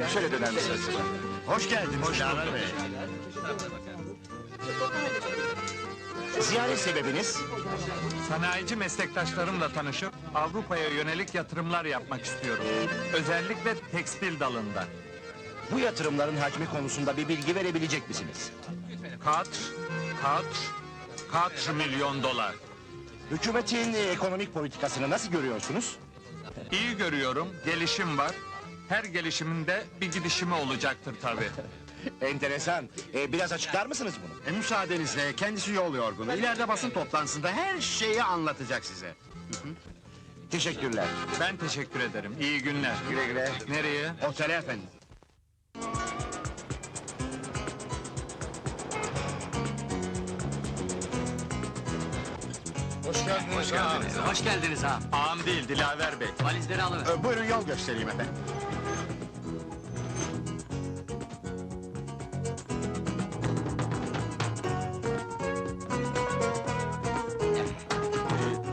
Hanım şöyle döner misiniz? Hoş geldiniz Dilaver Bey. Ziyaret sebebiniz? Sanayici meslektaşlarımla tanışıp Avrupa'ya yönelik yatırımlar yapmak istiyorum. Özellikle tekstil dalında. Bu yatırımların hacmi konusunda bir bilgi verebilecek misiniz? Kaç, kaç, kaç milyon dolar. Hükümetin ekonomik politikasını nasıl görüyorsunuz? İyi görüyorum, gelişim var. Her gelişiminde bir gidişimi olacaktır tabii. Enteresan. E, biraz açıklar mısınız bunu? E, müsaadenizle kendisi yol yorgunu. İleride basın toplantısında her şeyi anlatacak size. Teşekkürler. Ben teşekkür ederim. İyi günler. Güle güle. Nereye? Otele efendim. Hoş geldiniz. Hoş geldiniz ağam. Ağam değil, Dilaver Bey. Valizleri alın. E, buyurun yol göstereyim efendim.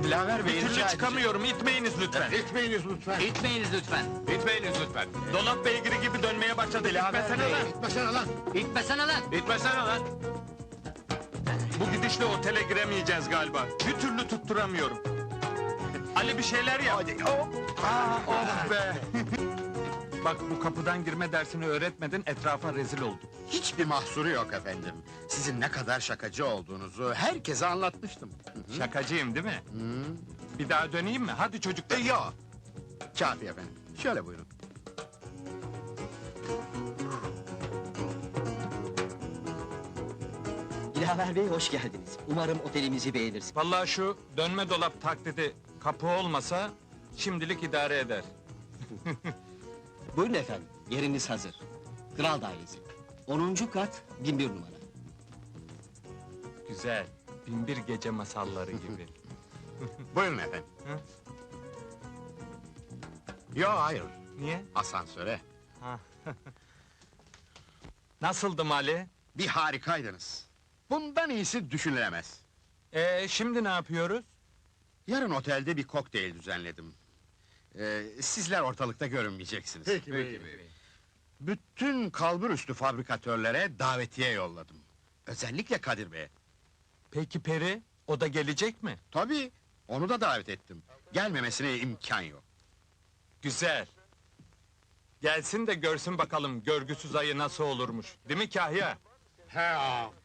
Dilaver Bey Bir türlü çıkamıyorum, itmeyiniz lütfen. İtmeyiniz lütfen. İtmeyiniz lütfen. İtmeyiniz lütfen. Dolap beygiri gibi dönmeye başladı. İtmesene lan. İtmesene lan. İtmesene lan. İtmesene lan. Bu gidişle otele giremeyeceğiz galiba. Bir türlü tutturamıyorum. Ali bir şeyler yap. Hadi. Hop. Aa, Oh be! Bak bu kapıdan girme dersini öğretmedin, etrafa rezil olduk. Hiçbir mahsuru yok efendim. Sizin ne kadar şakacı olduğunuzu herkese anlatmıştım. Şakacıyım değil mi? Bir daha döneyim mi? Hadi E, çocuklar. yok. Kafi efendim. Şöyle buyurun. Dilaver Bey hoş geldiniz. Umarım otelimizi beğenirsiniz. Vallahi şu dönme dolap taklidi kapı olmasa şimdilik idare eder. Buyurun efendim, yeriniz hazır. Kral Dairesi. 10. kat, 1001 numara. Güzel. Binbir gece masalları gibi. Buyurun efendim. Hı? Yok hayır. Niye? Asansöre. Nasıldım Ali? Bir harikaydınız. Bundan iyisi düşünülemez. Ee, şimdi ne yapıyoruz? Yarın otelde bir kokteyl düzenledim. Ee, sizler ortalıkta görünmeyeceksiniz. Peki, Bütün kalbur üstü fabrikatörlere davetiye yolladım. Özellikle Kadir Bey'e. Peki Peri, o da gelecek mi? Tabii, onu da davet ettim. Gelmemesine imkan yok. Güzel. Gelsin de görsün bakalım görgüsüz ayı nasıl olurmuş. Değil mi Kahya? He,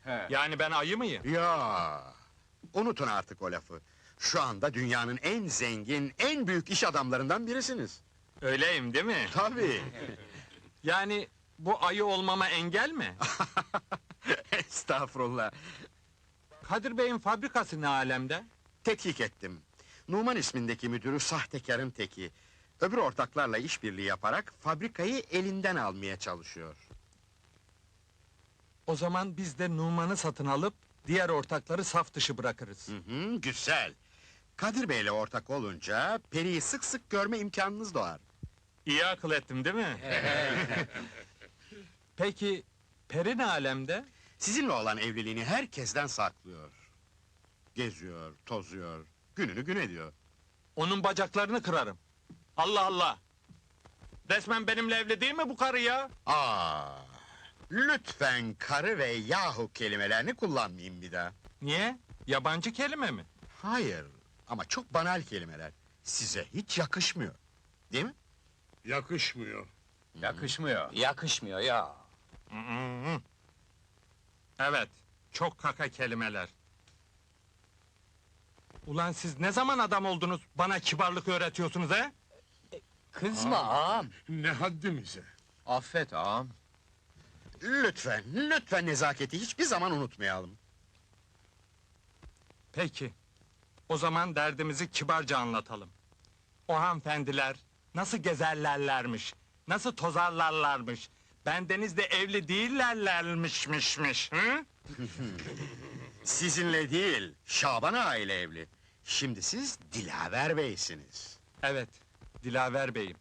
he. Yani ben ayı mıyım? Ya, unutun artık o lafı. Şu anda dünyanın en zengin, en büyük iş adamlarından birisiniz. Öyleyim değil mi? Tabii. Yani bu ayı olmama engel mi? Estağfurullah. Kadir Bey'in fabrikası ne alemde? Tetkik ettim. Numan ismindeki müdürü sahtekarın teki. Öbür ortaklarla işbirliği yaparak fabrikayı elinden almaya çalışıyor. O zaman biz de Numan'ı satın alıp diğer ortakları saf dışı bırakırız. Hı hı, güzel. Kadir Bey'le ortak olunca Peri'yi sık sık görme imkanınız doğar. İyi akıl ettim değil mi? Peki Peri ne alemde? Sizinle olan evliliğini herkesten saklıyor. Geziyor, tozuyor, gününü gün ediyor. Onun bacaklarını kırarım. Allah Allah! Resmen benimle evli değil mi bu karı ya? Aa, lütfen karı ve yahu kelimelerini kullanmayayım bir daha. Niye? Yabancı kelime mi? Hayır, ama çok banal kelimeler. Size hiç yakışmıyor. Değil mi? Yakışmıyor. Yakışmıyor. Yakışmıyor ya. Hı-hı. Evet, çok kaka kelimeler. Ulan siz ne zaman adam oldunuz, bana kibarlık öğretiyorsunuz he? Kızma ağam. Ne haddimize. Affet ağam. Lütfen, lütfen nezaketi hiçbir zaman unutmayalım. Peki, o zaman derdimizi kibarca anlatalım. O hanımefendiler nasıl gezerlerlermiş, nasıl tozarlarlarmış, bendenizle evli değillerlermişmişmiş, hı? Sizinle değil, Şaban Ağa ile evli. Şimdi siz Dilaver Bey'siniz. Evet, Dilaver Bey'im.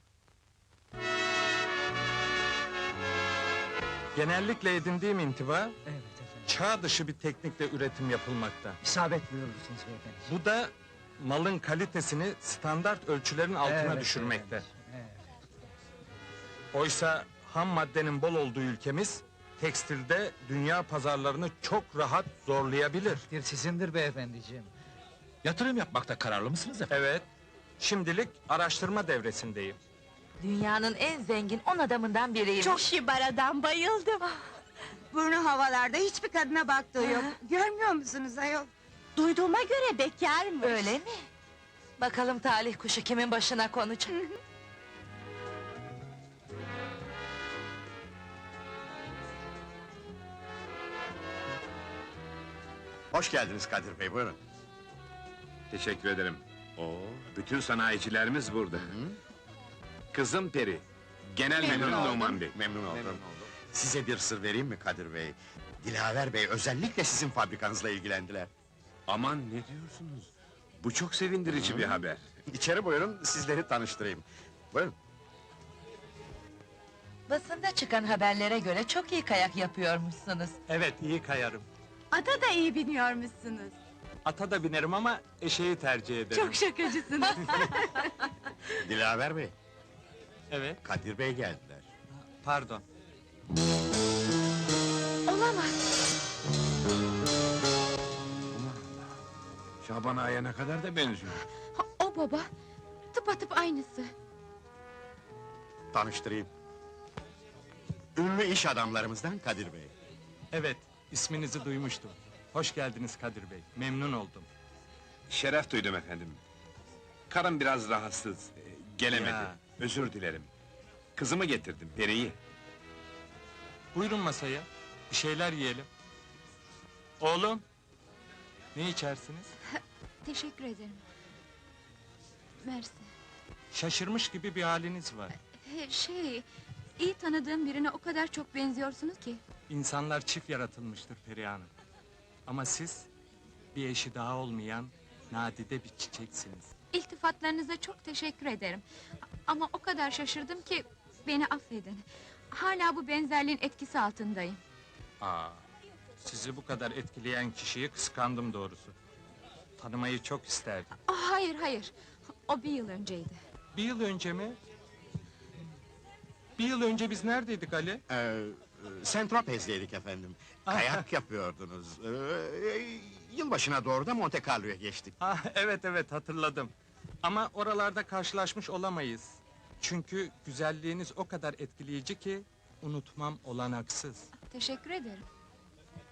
Genellikle edindiğim intiba, Evet. Çağ dışı bir teknikle üretim yapılmakta. İsabet buyurursunuz beyefendi. Bu da malın kalitesini standart ölçülerin altına Evet, düşürmekte. Evet. Oysa ham maddenin bol olduğu ülkemiz tekstilde dünya pazarlarını çok rahat zorlayabilir. Bir sizindir beyefendiciğim. Yatırım yapmakta kararlı mısınız efendim? Evet. Şimdilik araştırma devresindeyim. Dünyanın en zengin on adamından biriymiş. Çok kibar adam, bayıldım. Burnu havalarda, hiçbir kadına baktığı yok. Görmüyor musunuz ayol? Duyduğuma göre bekarmış. Öyle mi? Bakalım talih kuşu kimin başına konacak? Hoş geldiniz Kadir Bey, buyurun. Teşekkür ederim. Oo, bütün sanayicilerimiz burada. Kızım Peri. Genel memnun Numan Bey. Memnun oldum. Size bir sır vereyim mi Kadir Bey? Dilaver Bey özellikle sizin fabrikanızla ilgilendiler. Aman ne diyorsunuz? Bu çok sevindirici bir haber. İçeri buyurun, sizleri tanıştırayım. Buyurun. Basında çıkan haberlere göre çok iyi kayak yapıyormuşsunuz. Evet, iyi kayarım. Ata da iyi biniyormuşsunuz. Ata da binerim ama eşeği tercih ederim. Çok şakacısınız. Dilaver Bey, Evet, Kadir Bey geldiler. pardon. Olamaz. Şaban Ağa'ya ne kadar da benziyor. o baba, tıpatıp aynısı. Tanıştırayım. Ünlü iş adamlarımızdan Kadir Bey. Evet, isminizi duymuştum. Hoş geldiniz Kadir Bey, memnun oldum. Şeref duydum efendim. Karım biraz rahatsız. e, Gelemedi. Ya. Özür dilerim. Kızımı getirdim, Peri'yi. Buyurun masaya, bir şeyler yiyelim. Oğlum, ne içersiniz? Teşekkür ederim. Mersi. Şaşırmış gibi bir haliniz var. Şey, iyi tanıdığım birine o kadar çok benziyorsunuz ki. İnsanlar çift yaratılmıştır Perihan Hanım. Ama siz, bir eşi daha olmayan nadide bir çiçeksiniz. İltifatlarınıza çok teşekkür ederim. Ama o kadar şaşırdım ki beni affedin. Hala bu benzerliğin etkisi altındayım. Aa, sizi bu kadar etkileyen kişiyi kıskandım doğrusu. Tanımayı çok isterdim. Ah, hayır hayır. O bir yıl önceydi. Bir yıl önce mi? Bir yıl önce biz neredeydik Ali? Ee, Saint-Tropez'deydik efendim. Kayak yapıyordunuz. Ee, yılbaşına doğru da Monte Carlo'ya geçtik. Ah, evet evet hatırladım. Ama oralarda karşılaşmış olamayız. Çünkü güzelliğiniz o kadar etkileyici ki unutmam olanaksız. Teşekkür ederim.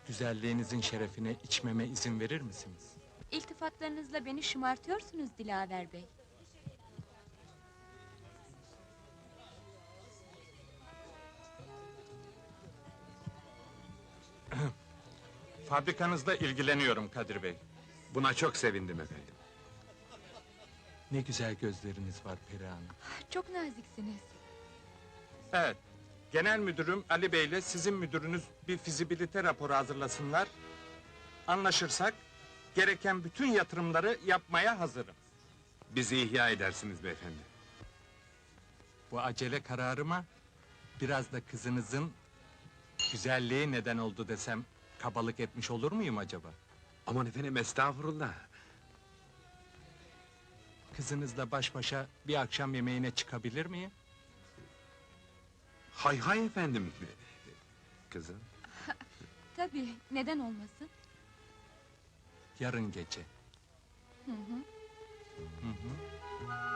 Güzelliğinizin şerefine içmeme izin verir misiniz? İltifatlarınızla beni şımartıyorsunuz Dilaver Bey. Fabrikanızla ilgileniyorum Kadir Bey. Buna çok sevindim efendim. Ne güzel gözleriniz var Perihan Hanım. Çok naziksiniz. Evet. Genel müdürüm Ali Bey ile sizin müdürünüz bir fizibilite raporu hazırlasınlar. Anlaşırsak gereken bütün yatırımları yapmaya hazırım. Bizi ihya edersiniz beyefendi. Bu acele kararıma biraz da kızınızın güzelliği neden oldu desem kabalık etmiş olur muyum acaba? Aman efendim estağfurullah. Kızınızla baş başa bir akşam yemeğine çıkabilir miyim? Hay hay efendim. Kızım. Tabii, neden olmasın? Yarın gece. Hı hı. Hı hı.